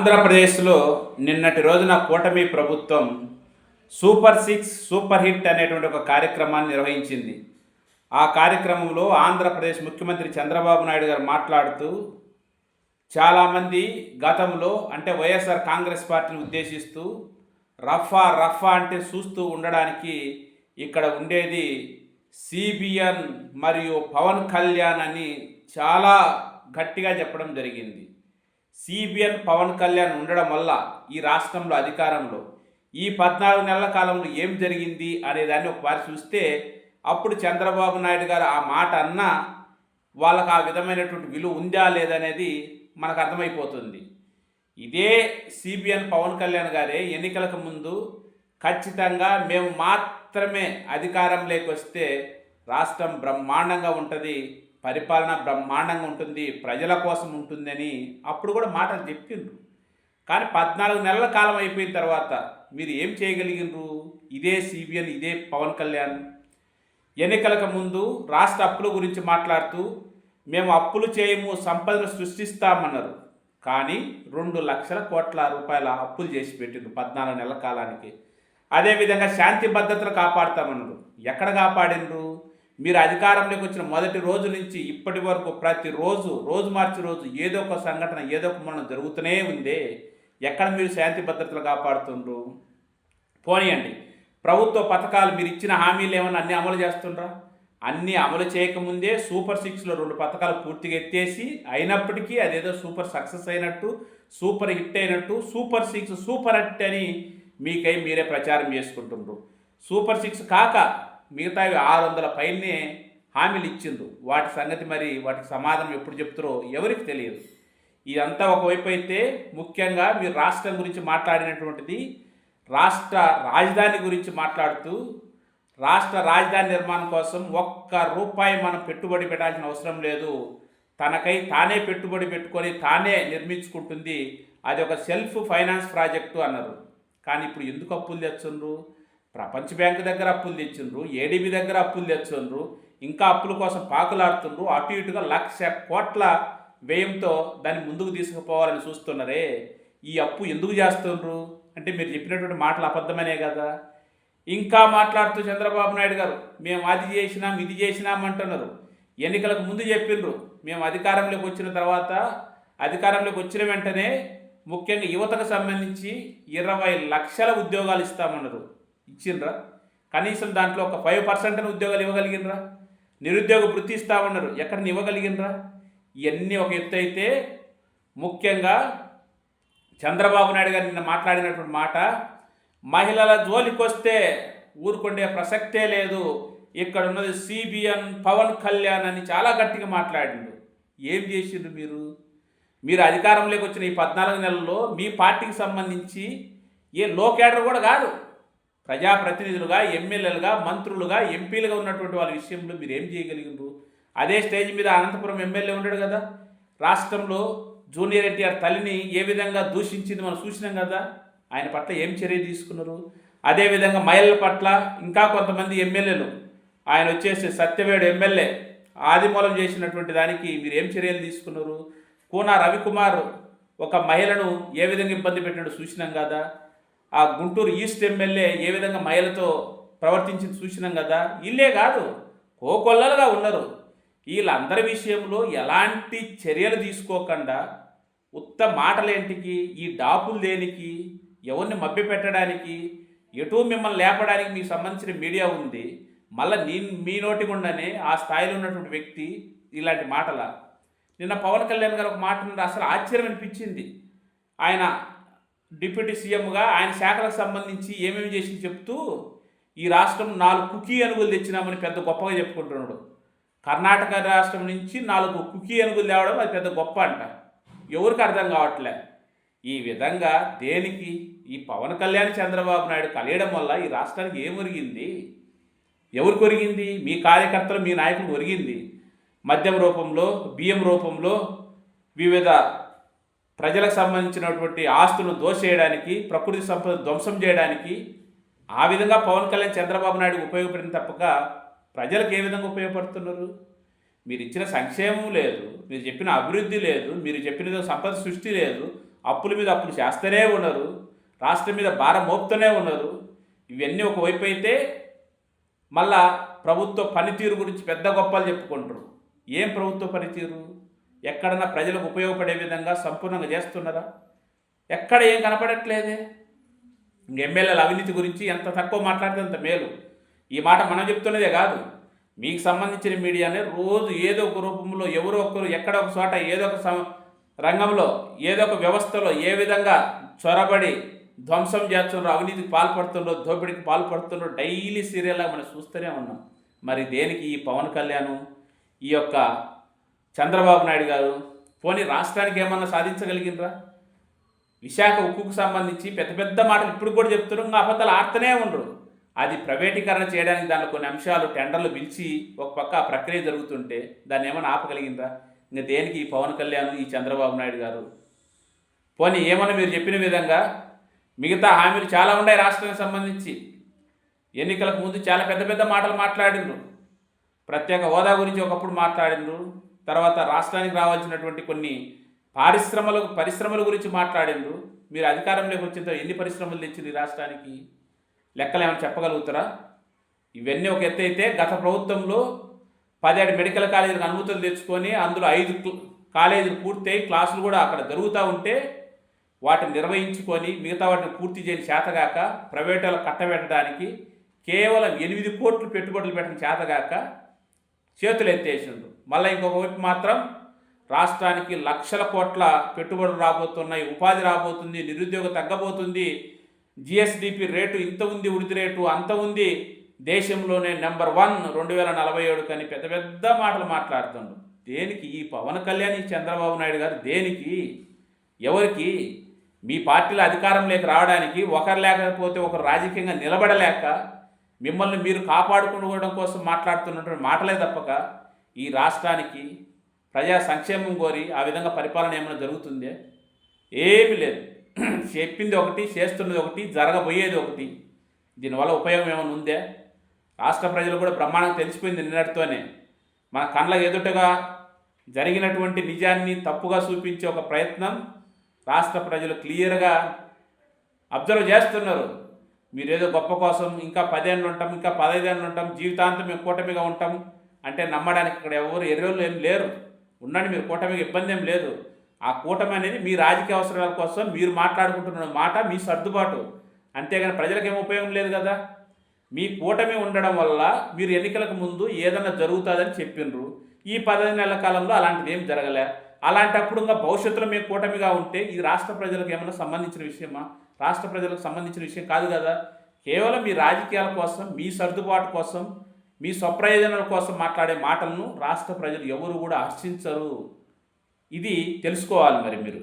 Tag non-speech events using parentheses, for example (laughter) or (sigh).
ఆంధ్రప్రదేశ్లో నిన్నటి రోజున కూటమి ప్రభుత్వం సూపర్ సిక్స్ సూపర్ హిట్ అనేటువంటి ఒక కార్యక్రమాన్ని నిర్వహించింది. ఆ కార్యక్రమంలో ఆంధ్రప్రదేశ్ ముఖ్యమంత్రి చంద్రబాబు నాయుడు గారు మాట్లాడుతూ చాలామంది గతంలో అంటే వైఎస్ఆర్ కాంగ్రెస్ పార్టీని ఉద్దేశిస్తూ రఫా రఫా అంటే చూస్తూ ఉండడానికి ఇక్కడ ఉండేది సిబిఎన్ మరియు పవన్ కళ్యాణ్ అని చాలా గట్టిగా చెప్పడం జరిగింది. సిబిఎన్ పవన్ కళ్యాణ్ ఉండడం వల్ల ఈ రాష్ట్రంలో అధికారంలో ఈ పద్నాలుగు నెలల కాలంలో ఏం జరిగింది అనే దాన్ని ఒకసారి చూస్తే అప్పుడు చంద్రబాబు నాయుడు గారు ఆ మాట అన్నా వాళ్ళకు ఆ విధమైనటువంటి విలువ ఉందా లేదనేది మనకు అర్థమైపోతుంది. ఇదే సిబిఎన్ పవన్ కళ్యాణ్ గారే ఎన్నికలకు ముందు ఖచ్చితంగా మేము మాత్రమే అధికారంలోకి వస్తే రాష్ట్రం బ్రహ్మాండంగా ఉంటుంది పరిపాలన బ్రహ్మాండంగా ఉంటుంది ప్రజల కోసం ఉంటుందని అప్పుడు కూడా మాటలు చెప్పిండ్రు. కానీ పద్నాలుగు నెలల కాలం అయిపోయిన తర్వాత మీరు ఏం చేయగలిగినరు ఇదే సిబిఎన్ ఇదే పవన్ కళ్యాణ్. ఎన్నికలకు ముందు రాష్ట్ర అప్పుల గురించి మాట్లాడుతూ మేము అప్పులు చేయము సంపదను సృష్టిస్తామన్నారు. కానీ రెండు లక్షల కోట్ల రూపాయల అప్పులు చేసి పెట్టిండ్రు పద్నాలుగు నెలల కాలానికి. అదేవిధంగా శాంతి భద్రతలు కాపాడుతామన్నారు. ఎక్కడ కాపాడినరు మీరు అధికారంలోకి వచ్చిన మొదటి రోజు నుంచి ఇప్పటి వరకు ప్రతిరోజు రోజు మార్చి రోజు ఏదో ఒక సంఘటన ఏదో ఒక మనం జరుగుతూనే ఉందే. ఎక్కడ మీరు శాంతి భద్రతలు కాపాడుతుండ్రు? పోనీయండి. ప్రభుత్వ పథకాలు మీరు ఇచ్చిన హామీలు ఏమన్నా అన్నీ అమలు చేస్తుండ్రా? అన్నీ అమలు చేయకముందే సూపర్ సిక్స్లో రెండు పథకాలు పూర్తిగా ఎత్తేసి అయినప్పటికీ అదేదో సూపర్ సక్సెస్ అయినట్టు సూపర్ హిట్ అయినట్టు సూపర్ సిక్స్ సూపర్ హిట్ అని మీకై మీరే ప్రచారం చేసుకుంటుండ్రు. సూపర్ సిక్స్ కాక మిగతావి ఆరు వందల పైనే హామీలు ఇచ్చిండు వాటి సంగతి మరి వాటికి సమాధానం ఎప్పుడు చెప్తారో ఎవరికి తెలియదు. ఇదంతా ఒకవైపు అయితే ముఖ్యంగా మీరు రాష్ట్రం గురించి మాట్లాడినటువంటిది రాష్ట్ర రాజధాని గురించి మాట్లాడుతూ రాష్ట్ర రాజధాని నిర్మాణం కోసం ఒక్క రూపాయి మనం పెట్టుబడి పెట్టాల్సిన అవసరం లేదు. తనకై తానే పెట్టుబడి పెట్టుకొని తానే నిర్మించుకుంటుంది. అది ఒక సెల్ఫ్ ఫైనాన్స్ ప్రాజెక్టు అన్నారు. కానీ ఇప్పుడు ఎందుకు అప్పులు తెచ్చుండ్రు? ప్రపంచ బ్యాంకు దగ్గర అప్పులు తెచ్చిండ్రు ఏడీబీ దగ్గర అప్పులు తెచ్చుండ్రు ఇంకా అప్పుల కోసం పాకులాడుతుండ్రు అటు ఇటుగా లక్ష కోట్ల వ్యయంతో దాన్ని ముందుకు తీసుకుపోవాలని చూస్తున్నారే. ఈ అప్పు ఎందుకు చేస్తుండ్రు? అంటే మీరు చెప్పినటువంటి మాటలు అబద్ధమనే కదా. ఇంకా మాట్లాడుతూ చంద్రబాబు నాయుడు గారు మేము అది చేసినాం ఇది చేసినాం అంటున్నారు. ఎన్నికలకు ముందు చెప్పిండ్రు మేము అధికారంలోకి వచ్చిన తర్వాత అధికారంలోకి వచ్చిన వెంటనే ముఖ్యంగా యువతకు సంబంధించి ఇరవై లక్షల ఉద్యోగాలు ఇస్తామన్నారు. ఇచ్చిండ్రా? కనీసం దాంట్లో ఒక ఫైవ్ పర్సెంట్ ఉద్యోగాలు ఇవ్వగలిగినరా నిరుద్యోగ వృత్తి ఇస్తామన్నారు ఎక్కడ ఇవ్వగలిగినరా ఇవన్నీ ఒక ఎత్తు అయితే ముఖ్యంగా చంద్రబాబు నాయుడు గారు నిన్న మాట్లాడినటువంటి మాట మహిళల జోలికొస్తే ఊరుకుండే ప్రసక్తే లేదు. ఇక్కడ ఉన్నది సిబిఎన్ పవన్ కళ్యాణ్ అని చాలా గట్టిగా మాట్లాడిండు. ఏం చేసిండ్రు మీరు? మీరు అధికారంలోకి వచ్చిన ఈ పద్నాలుగు నెలల్లో మీ పార్టీకి సంబంధించి ఏ లో క్యాడర్ కూడా కాదు. ప్రజాప్రతినిధులుగా ఎమ్మెల్యేలుగా మంత్రులుగా ఎంపీలుగా ఉన్నటువంటి వాళ్ళ విషయంలో మీరు ఏం చేయగలిగినారు? అదే స్టేజ్ మీద అనంతపురం ఎమ్మెల్యే ఉన్నాడు కదా? రాష్ట్రంలో జూనియర్ ఎన్టీఆర్ తల్లిని ఏ విధంగా దూషించింది మనం చూసినాం కదా? ఆయన పట్ల ఏం చర్య తీసుకున్నారు? అదేవిధంగా మహిళల పట్ల ఇంకా కొంతమంది ఎమ్మెల్యేలు ఆయన వచ్చేసి సత్యవేడు ఎమ్మెల్యే ఆదిమూలం చేసినటువంటి దానికి మీరు ఏం చర్యలు తీసుకున్నారు? కూనా రవికుమార్ ఒక మహిళను ఏ విధంగా ఇబ్బంది పెట్టాడో చూసినాం కదా? ఆ గుంటూరు ఈస్ట్ ఎమ్మెల్యే ఏ విధంగా మహిళతో ప్రవర్తించింది చూసినాం కదా? ఇల్లే కాదు కోకొల్లలుగా ఉన్నారు. వీళ్ళందరి విషయంలో ఎలాంటి చర్యలు తీసుకోకుండా ఉత్త మాటలేంటికి ఈ డాపులు దేనికి ఎవరిని మభ్యపెట్టడానికి ఎటు మిమ్మల్ని లేపడానికి మీకు సంబంధించిన మీడియా ఉంది. మళ్ళీ నీ మీ నోటి గుండానే ఆ స్థాయిలో ఉన్నటువంటి వ్యక్తి ఇలాంటి మాటల. నిన్న పవన్ కళ్యాణ్ గారు ఒక మాట అసలు ఆశ్చర్యం అనిపించింది. ఆయన డిప్యూటీ సీఎంగా ఆయన శాఖలకు సంబంధించి ఏమేమి చేసి చెప్తూ ఈ రాష్ట్రం నాలుగు కుకీ అనుగులు తెచ్చినామని పెద్ద గొప్పగా చెప్పుకుంటున్నాడు. కర్ణాటక రాష్ట్రం నుంచి నాలుగు కుకీ అనుగులు తేవడం అది పెద్ద గొప్ప అంట. ఎవరికి అర్థం కావట్లే? ఈ విధంగా దేనికి? ఈ పవన్ కళ్యాణ్ చంద్రబాబు నాయుడు కలియడం వల్ల ఈ రాష్ట్రానికి ఏం ఒరిగింది? ఎవరికి ఒరిగింది? మీ కార్యకర్తలు మీ నాయకులు ఒరిగింది? మద్యం రూపంలో బియ్యం రూపంలో వివిధ ప్రజలకు సంబంధించినటువంటి ఆస్తులను దోషేయడానికి ప్రకృతి సంపద ధ్వంసం చేయడానికి ఆ విధంగా పవన్ కళ్యాణ్ చంద్రబాబు నాయుడు ఉపయోగపడిన తప్పక ప్రజలకు ఏ విధంగా ఉపయోగపడుతున్నారు? మీరు ఇచ్చిన సంక్షేమం లేదు మీరు చెప్పిన అభివృద్ధి లేదు మీరు చెప్పిన సంపద సృష్టి లేదు అప్పుల మీద అప్పులు చేస్తూనే ఉన్నారు రాష్ట్రం మీద భారం మోపుతూనే ఉన్నారు. ఇవన్నీ ఒకవైపు అయితే మళ్ళా ప్రభుత్వ పనితీరు గురించి పెద్ద గొప్పలు చెప్పుకుంటారు. ఏం ప్రభుత్వ పనితీరు? ఎక్కడన్నా ప్రజలకు ఉపయోగపడే విధంగా సంపూర్ణంగా చేస్తున్నారా? ఎక్కడ ఏం కనపడట్లేదే? ఎమ్మెల్యేల అవినీతి గురించి ఎంత తక్కువ మాట్లాడితే అంత మేలు. ఈ మాట మనం చెప్తున్నదే కాదు. మీకు సంబంధించిన మీడియానే రోజు ఏదో ఒక రూపంలో ఎవరో ఒకరు ఎక్కడ ఒక చోట ఏదో ఒక సం- రంగంలో ఏదో ఒక వ్యవస్థలో ఏ విధంగా చొరబడి ధ్వంసం చేస్తున్నారు అవినీతికి పాల్పడుతుండ్రో దోపిడీకి పాల్పడుతున్నారు డైలీ సీరియల్గా మనం చూస్తూనే ఉన్నాం. మరి దేనికి ఈ పవన్ కళ్యాణ్ ఈ యొక్క చంద్రబాబు నాయుడు గారు పోనీ రాష్ట్రానికి ఏమన్నా సాధించగలిగినరా? విశాఖ ఉక్కుకు సంబంధించి పెద్ద పెద్ద మాటలు ఇప్పుడు కూడా చెప్తున్నారు ఇంకా అబద్ధాలు ఆడుతూనే ఉండరు. అది ప్రైవేటీకరణ చేయడానికి దానిలో కొన్ని అంశాలు టెండర్లు పిలిచి ఒక పక్క ప్రక్రియ జరుగుతుంటే దాన్ని ఏమైనా ఆపగలిగిందా ఇంకా దేనికి ఈ పవన్ కళ్యాణ్ ఈ చంద్రబాబు నాయుడు గారు? పోనీ ఏమన్నా మీరు చెప్పిన విధంగా మిగతా హామీలు చాలా ఉన్నాయి రాష్ట్రానికి సంబంధించి. ఎన్నికలకు ముందు చాలా పెద్ద పెద్ద మాటలు మాట్లాడిండ్రు ప్రత్యేక హోదా గురించి ఒకప్పుడు మాట్లాడిండ్రు తర్వాత రాష్ట్రానికి రావాల్సినటువంటి కొన్ని పారిశ్రమల పరిశ్రమల గురించి మాట్లాడిండ్రు. మీరు అధికారంలోకి వచ్చిన తర్వాత ఎన్ని పరిశ్రమలు తెచ్చింది రాష్ట్రానికి? లెక్కలు ఏమైనా చెప్పగలుగుతారా? ఇవన్నీ ఒక ఎత్తు అయితే గత ప్రభుత్వంలో పదిహేడు మెడికల్ కాలేజీలకు అనుమతులు తెచ్చుకొని అందులో ఐదు కాలేజీలు పూర్తయి క్లాసులు కూడా అక్కడ జరుగుతూ ఉంటే వాటిని నిర్వహించుకొని మిగతా వాటిని పూర్తి చేయని చేతగాక ప్రైవేట్ కట్టబెట్టడానికి కేవలం ఎనిమిది కోట్లు పెట్టుబడులు పెట్టిన చేతగాక చేతులు ఎత్తేసిండు మళ్ళీ ఇంకొక వైపు మాత్రం రాష్ట్రానికి లక్షల కోట్ల పెట్టుబడులు రాబోతున్నాయి ఉపాధి రాబోతుంది నిరుద్యోగం తగ్గబోతుంది జిఎస్డిపి రేటు ఇంత ఉంది వృద్ధి రేటు అంత ఉంది దేశంలోనే నెంబర్ వన్ రెండు వేల నలభై ఏడు కానీ పెద్ద పెద్ద మాటలు మాట్లాడుతుండ్రు. దేనికి ఈ పవన్ కళ్యాణ్ ఈ చంద్రబాబు నాయుడు గారు దేనికి? ఎవరికి? మీ పార్టీలో అధికారంలోకి రావడానికి ఒకరు లేకపోతే ఒకరు రాజకీయంగా నిలబడలేక మిమ్మల్ని మీరు కాపాడుకోవడం కోసం మాట్లాడుతున్నటువంటి మాటలే తప్పక. ఈ రాష్ట్రానికి ప్రజా సంక్షేమం కోరి ఆ విధంగా పరిపాలన ఏమైనా జరుగుతుందే? ఏమీ లేదు. (clears throat) చెప్పింది ఒకటి చేస్తున్నది ఒకటి జరగబోయేది ఒకటి. దీనివల్ల ఉపయోగం ఏమైనా ఉందే? రాష్ట్ర ప్రజలు కూడా బ్రహ్మాండంగా తెలిసిపోయింది నిన్నటితోనే. మన కళ్ళ ఎదుటగా జరిగినటువంటి నిజాన్ని తప్పుగా చూపించే ఒక ప్రయత్నం రాష్ట్ర ప్రజలు క్లియర్గా అబ్జర్వ్ చేస్తున్నారు. మీరేదో గొప్ప కోసం ఇంకా పదేళ్ళు ఉంటాం ఇంకా పదహైదేళ్ళు ఉంటాం జీవితాంతం మేము కూటమిగా ఉంటాం. అంటే నమ్మడానికి ఇక్కడ ఎవరు ఎర్రోళ్ళు ఏం లేరు. ఉండండి మీరు కూటమికి ఇబ్బంది ఏం లేదు. ఆ కూటమి అనేది మీ రాజకీయ అవసరాల కోసం మీరు మాట్లాడుకుంటున్న మాట మీ సర్దుబాటు. అంతేగాని ప్రజలకు ఏం ఉపయోగం లేదు కదా. మీ కూటమి ఉండడం వల్ల మీరు ఎన్నికలకు ముందు ఏదన్నా జరుగుతుందని చెప్పిండ్రు ఈ పదహైదు నెలల కాలంలో అలాంటిది ఏం జరగలే. అలాంటప్పుడు ఇంకా భవిష్యత్తులో మేము కూటమిగా ఉంటే ఇది రాష్ట్ర ప్రజలకు ఏమైనా సంబంధించిన విషయమా? రాష్ట్ర ప్రజలకు సంబంధించిన విషయం కాదు కదా. కేవలం మీ రాజకీయాల కోసం మీ సర్దుబాటు కోసం మీ స్వప్రయోజనాల కోసం మాట్లాడే మాటలను రాష్ట్ర ప్రజలు ఎవరు కూడా హర్షించరు. ఇది తెలుసుకోవాలి మరి మీరు.